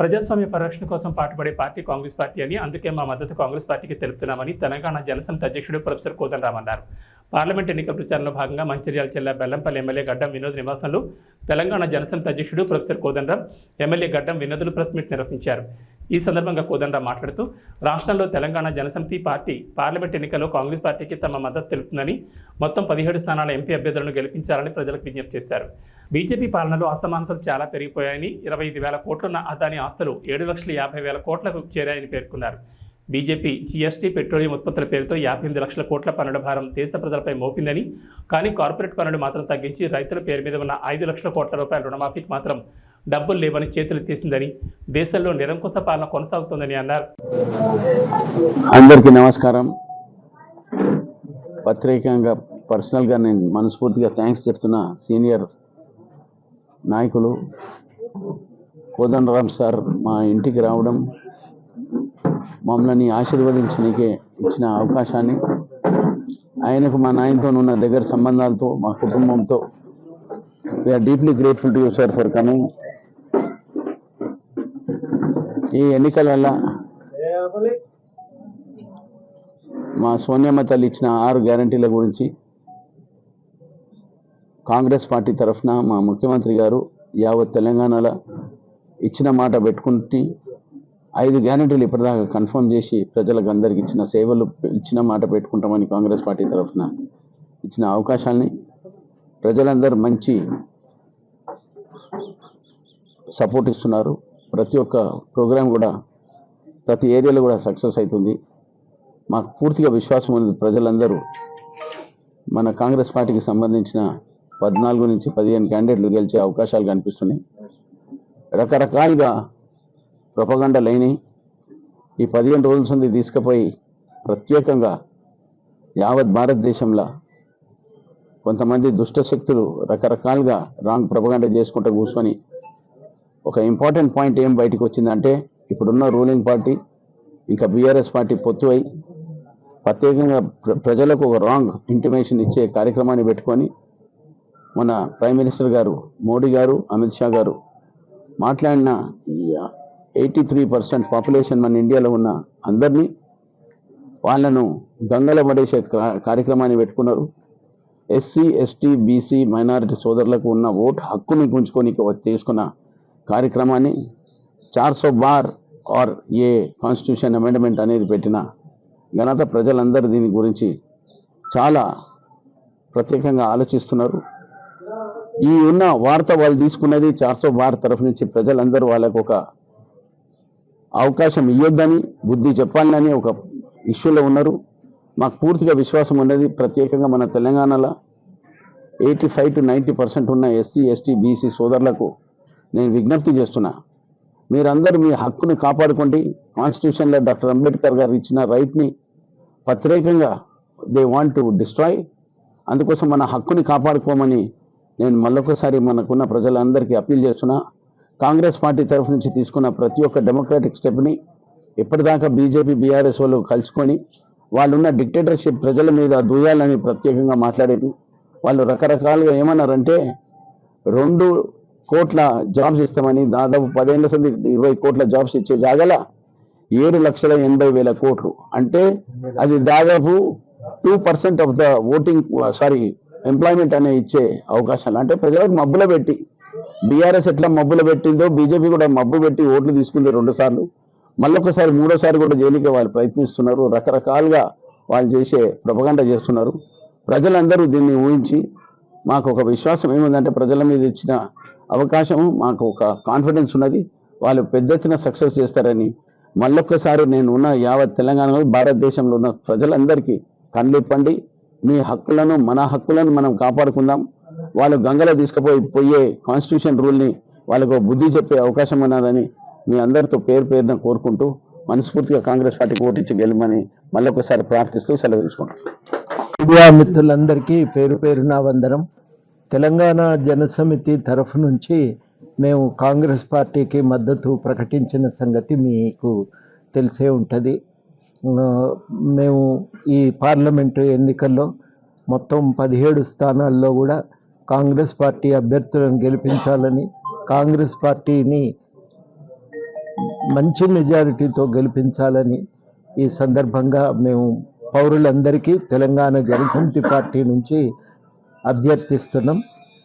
ప్రజాస్వామ్య పరిరక్షణ కోసం పాటుపడే పార్టీ కాంగ్రెస్ పార్టీ అని అందుకే మా మద్దతు కాంగ్రెస్ పార్టీకి తెలుపుతున్నామని తెలంగాణ జనసమితి అధ్యక్షుడు ప్రొఫెసర్ కోదండరామ్ అన్నారు. పార్లమెంట్ ఎన్నికల ప్రచారంలో భాగంగా మంచిర్యాల జిల్లా బెల్లంపల్లి ఎమ్మెల్యే గడ్డం వినోద్ నివాసంలో తెలంగాణ జనసమితి అధ్యక్షుడు ప్రొఫెసర్ కోదండరామ్ ఎమ్మెల్యే గడ్డం వినోదులు ప్రెస్ మీట్ నిర్వహించారు. ఈ సందర్భంగా కోదండరామ్ మాట్లాడుతూ రాష్ట్రంలో తెలంగాణ జనసమితి పార్టీ పార్లమెంట్ ఎన్నికల్లో కాంగ్రెస్ పార్టీకి తమ మద్దతు తెలుపుతుందని మొత్తం పదిహేడు స్థానాల ఎంపీ అభ్యర్థులను గెలిపించాలని ప్రజలకు విజ్ఞప్తి చేశారు. బీజేపీ పాలనలో అస్తమానతలు చాలా పెరిగిపోయాయని ఇరవై ఐదు వేల కోట్లున్న అదాని ఆస్తులు ఏడు లక్షల యాభై వేల కోట్లకు చేరాయని పేర్కొన్నారు. బీజేపీ జీఎస్టీ పెట్రోలియం ఉత్పత్తుల పేరుతో యాభై ఎనిమిది లక్షల కోట్ల పన్నుల భారం దేశ ప్రజలపై మోపిందని కానీ కార్పొరేట్ పన్నులు మాత్రం తగ్గించి రైతుల పేరు మీద ఉన్న ఐదు లక్షల కోట్ల రూపాయల రుణమాఫీకి మాత్రం డబ్బులు లేవని చేతులు తీసిందని దేశంలో నిరంకుశ పాలన కొనసాగుతోందని అన్నారు. అందరికీ నమస్కారం. ప్రత్యేకంగా పర్సనల్గా నేను మనస్ఫూర్తిగా థ్యాంక్స్ చెప్తున్న సీనియర్ నాయకులు. కోదండరామ్ సార్ మా ఇంటికి రావడం మమ్మల్ని ఆశీర్వదించడానికి ఇచ్చిన అవకాశాన్ని. ఆయనకు మా నాయనతో ఉన్న దగ్గర సంబంధాలతో మా కుటుంబంతో we are deeply grateful to you sir for coming ఈ ఎన్నికల వల్ల మా సోనియమ్మ తల్లి ఇచ్చిన ఆరు గ్యారంటీల గురించి కాంగ్రెస్ పార్టీ తరఫున మా ముఖ్యమంత్రి గారు యావత్ తెలంగాణలో ఇచ్చిన మాట పెట్టుకుంటే ఐదు గ్యారంటీలు ఇప్పటిదాకా కన్ఫర్మ్ చేసి ప్రజలకు అందరికి ఇచ్చిన సేవలు ఇచ్చిన మాట పెట్టుకుంటామని కాంగ్రెస్ పార్టీ తరఫున ఇచ్చిన అవకాశాన్ని ప్రజలందరూ మంచి సపోర్ట్ ఇస్తున్నారు. ప్రతి ఒక్క ప్రోగ్రాం కూడా ప్రతి ఏరియాలో కూడా సక్సెస్ అవుతుంది. మాకు పూర్తిగా విశ్వాసం ఉంది ప్రజలందరూ మన కాంగ్రెస్ పార్టీకి సంబంధించిన పద్నాలుగు నుంచి పదిహేను క్యాండిడేట్లు గెలిచే అవకాశాలు కనిపిస్తున్నాయి. రకరకాలుగా ప్రొపగండలు అయినాయి. ఈ పదిహేను రోజుల నుండి తీసుకుపోయి ప్రత్యేకంగా యావత్ భారతదేశంలో కొంతమంది దుష్ట శక్తులు రకరకాలుగా రాంగ్ ప్రొపగండ చేసుకుంటూ కూర్చొని ఒక ఇంపార్టెంట్ పాయింట్ ఏం బయటకు వచ్చిందంటే ఇప్పుడున్న రూలింగ్ పార్టీ ఇంకా బీఆర్ఎస్ పార్టీ పొత్తు అయి ప్రత్యేకంగా ప్ర- ప్రజలకు ఒక రాంగ్ ఇంటిమేషన్ ఇచ్చే కార్యక్రమాన్ని పెట్టుకొని మన ప్రైమ్ మినిస్టర్ గారు మోడీ గారు అమిత్ షా గారు మాట్లాడిన ఎయిటీ త్రీ పర్సెంట్ పాపులేషన్ మన ఇండియాలో ఉన్న అందరినీ వాళ్ళను గంగల పడేసే కార్యక్రమాన్ని పెట్టుకున్నారు. ఎస్సీ ఎస్టీ బీసీ మైనారిటీ సోదరులకు ఉన్న ఓటు హక్కుని గుంజుకొని చేసుకున్న కార్యక్రమాన్ని చార్ సో బార్ ఆర్ ఏ కాన్స్టిట్యూషన్ అమెండ్మెంట్ అనేది పెట్టిన ఘనత ప్రజలందరూ దీని గురించి చాలా ప్రత్యేకంగా ఆలోచిస్తున్నారు. ఈ ఉన్న వార్త వాళ్ళు తీసుకున్నది చార్సో బార్ తరఫు నుంచి ప్రజలందరూ వాళ్ళకు ఒక అవకాశం ఇవ్వద్దని బుద్ధి చెప్పాలని ఒక ఇష్యూలో ఉన్నారు. మాకు పూర్తిగా విశ్వాసం ఉన్నది ప్రత్యేకంగా మన తెలంగాణలో eighty five to ninety percent ఉన్న ఎస్సీ ఎస్టీ బీసీ సోదరులకు నేను విజ్ఞప్తి చేస్తున్నా. మీరందరూ మీ హక్కుని కాపాడుకోండి. కాన్స్టిట్యూషన్లో డాక్టర్ అంబేద్కర్ గారు ఇచ్చిన రైట్ని ప్రత్యేకంగా దే వాంట్ టు డిస్ట్రాయ్. అందుకోసం మన హక్కుని కాపాడుకోమని నేను మళ్ళొకసారి మనకున్న ప్రజలందరికీ అప్పీల్ చేస్తున్నా. కాంగ్రెస్ పార్టీ తరఫు నుంచి తీసుకున్న ప్రతి ఒక్క డెమోక్రాటిక్ స్టెప్ని ఇప్పటిదాకా బీజేపీ బీఆర్ఎస్ వాళ్ళు కలుసుకొని వాళ్ళున్న డిక్టేటర్షిప్ ప్రజల మీద దూయాలని ప్రత్యేకంగా మాట్లాడారు వాళ్ళు రకరకాలుగా ఏమన్నారంటే రెండు కోట్ల జాబ్స్ ఇస్తామని దాదాపు పదేళ్ళ సంది ఇరవై కోట్ల జాబ్స్ ఇచ్చే జాగల ఏడు లక్షల ఎనభై వేల కోట్లు. అంటే అది దాదాపు two percent of the voting sorry employment అనే ఇచ్చే అవకాశాలు. అంటే ప్రజలకు మబ్బుల పెట్టి బీఆర్ఎస్ ఎట్లా మబ్బులు పెట్టిందో బీజేపీ కూడా మబ్బు పెట్టి ఓట్లు తీసుకుంది రెండు సార్లు. మళ్ళొకసారి మూడోసారి కూడా జైలుకి వాళ్ళు ప్రయత్నిస్తున్నారు. రకరకాలుగా వాళ్ళు చేసే ప్రపగండ చేస్తున్నారు. ప్రజలందరూ దీన్ని ఊహించి మాకు ఒక విశ్వాసం ఏముందంటే ప్రజల మీద ఇచ్చిన అవకాశం మాకు ఒక కాన్ఫిడెన్స్ ఉన్నది. వాళ్ళు పెద్ద ఎత్తున సక్సెస్ చేస్తారని మళ్ళొక్కసారి నేను ఉన్న యావత్ తెలంగాణలో భారతదేశంలో ఉన్న ప్రజలందరికీ కళ్ళిప్పండి మీ హక్కులను మన హక్కులను మనం కాపాడుకుందాం. వాళ్ళు గంగలో తీసుకుపోయి పోయే కాన్స్టిట్యూషన్ రూల్ని వాళ్ళకు బుద్ధి చెప్పే అవకాశం ఉన్నదని మీ అందరితో పేరు పేరున కోరుకుంటూ మనస్ఫూర్తిగా కాంగ్రెస్ పార్టీకి ఓటించి గెలమని మళ్ళొకసారి ప్రార్థిస్తూ సెలవు తీసుకుంటాం మీడియా మిత్రులందరికీ పేరు పేరున వందనం. తెలంగాణ జనసమితి తరఫు నుంచి మేము కాంగ్రెస్ పార్టీకి మద్దతు ప్రకటించిన సంగతి మీకు తెలిసే ఉంటుంది. మేము ఈ పార్లమెంటు ఎన్నికల్లో మొత్తం పదిహేడు స్థానాల్లో కూడా కాంగ్రెస్ పార్టీ అభ్యర్థులను గెలిపించాలని కాంగ్రెస్ పార్టీని మంచి మెజారిటీతో గెలిపించాలని ఈ సందర్భంగా మేము పౌరులందరికీ తెలంగాణ జనసమితి పార్టీ నుంచి అభ్యర్థిస్తున్నాం.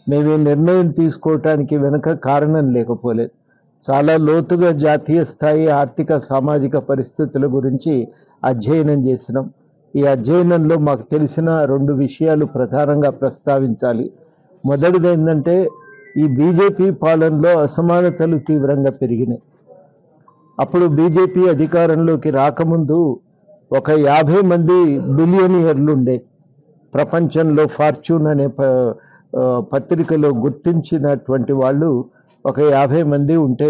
మేము ఈ నిర్ణయం తీసుకోవటానికి వెనుక కారణం లేకపోలేదు. చాలా లోతుగా జాతీయ స్థాయి ఆర్థిక సామాజిక పరిస్థితుల గురించి అధ్యయనం చేసినాం. ఈ అధ్యయనంలో మాకు తెలిసిన రెండు విషయాలు ప్రధానంగా ప్రస్తావించాలి. మొదటిది ఏంటంటే ఈ బీజేపీ పాలనలో అసమానతలు తీవ్రంగా పెరిగినాయి. అప్పుడు బీజేపీ అధికారంలోకి రాకముందు ఒక యాభై మంది బిలియనియర్లు ఉండే ప్రపంచంలో ఫార్చ్యూన్ అనే ప పత్రికలో గుర్తించినటువంటి వాళ్ళు ఒక యాభై మంది ఉంటే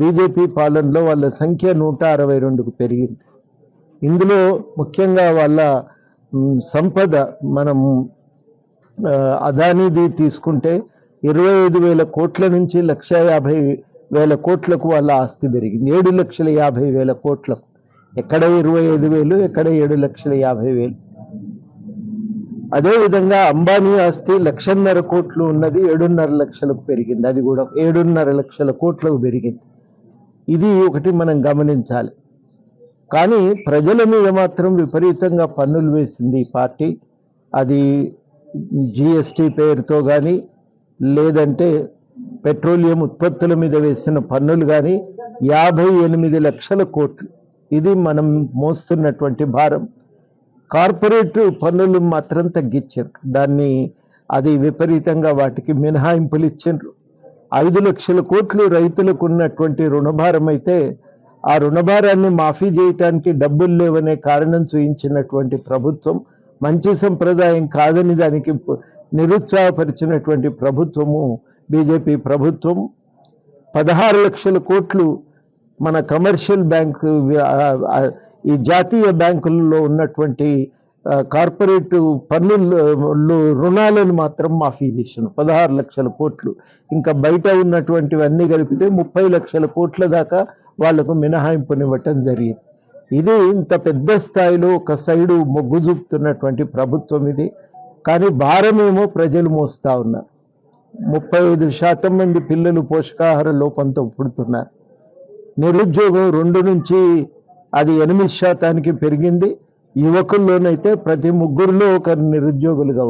బీజేపీ పాలనలో వాళ్ళ సంఖ్య నూట అరవై రెండుకు పెరిగింది. ఇందులో ముఖ్యంగా వాళ్ళ సంపద మనం అదానీది తీసుకుంటే ఇరవై ఐదు వేల కోట్ల నుంచి లక్ష యాభై వేల కోట్లకు వాళ్ళ ఆస్తి పెరిగింది. ఏడు లక్షల యాభై వేల కోట్లకు. ఎక్కడ ఇరవై ఐదు వేలు ఎక్కడ ఏడు లక్షల యాభై వేలు. అదేవిధంగా అంబానీ ఆస్తి లక్షన్నర కోట్లు ఉన్నది ఏడున్నర లక్షలకు పెరిగింది. అది కూడా ఏడున్నర లక్షల కోట్లకు పెరిగింది. ఇది ఒకటి మనం గమనించాలి. కానీ ప్రజల మీద మాత్రం విపరీతంగా పన్నులు వేసింది ఈ పార్టీ. అది జిఎస్టీ పేరుతో కానీ లేదంటే పెట్రోలియం ఉత్పత్తుల మీద వేసిన పన్నులు కానీ యాభై ఎనిమిది లక్షల కోట్లు. ఇది మనం మోస్తున్నటువంటి భారం. కార్పొరేట్ పన్నులు మాత్రం తగ్గించారు. దాన్ని అది విపరీతంగా వాటికి మినహాయింపులు ఇచ్చిండ్రు. ఐదు లక్షల కోట్లు రైతులకు ఉన్నటువంటి రుణభారం అయితే ఆ రుణభారాన్ని మాఫీ చేయటానికి డబ్బులు లేవనే కారణం చూయించినటువంటి ప్రభుత్వం మంచి సంప్రదాయం కాదని దానికి నిరుత్సాహపరిచినటువంటి ప్రభుత్వము బీజేపీ ప్రభుత్వం. పదహారు లక్షల కోట్లు మన కమర్షియల్ బ్యాంకు ఈ జాతీయ బ్యాంకులలో ఉన్నటువంటి కార్పొరేట్ పన్నులు రుణాలను మాత్రం మాఫీ చేసిన పదహారు లక్షల కోట్లు. ఇంకా బయట ఉన్నటువంటివన్నీ కలిపితే ముప్పై లక్షల కోట్ల దాకా వాళ్ళకు మినహాయింపునివ్వటం జరిగింది. ఇది ఇంత పెద్ద స్థాయిలో ఒక సైడు మొగ్గు చూపుతున్నటువంటి ప్రభుత్వం ఇది. కానీ భారమేమో ప్రజలు మోస్తా ఉన్నారు. ముప్పై ఐదు శాతం మంది పిల్లలు పోషకాహార లోపంతో పుడుతున్నారు. నిరుద్యోగం రెండు నుంచి అది ఎనిమిది శాతానికి పెరిగింది. యువకుల్లోనైతే ప్రతి ముగ్గురులో ఒక నిరుద్యోగులుగా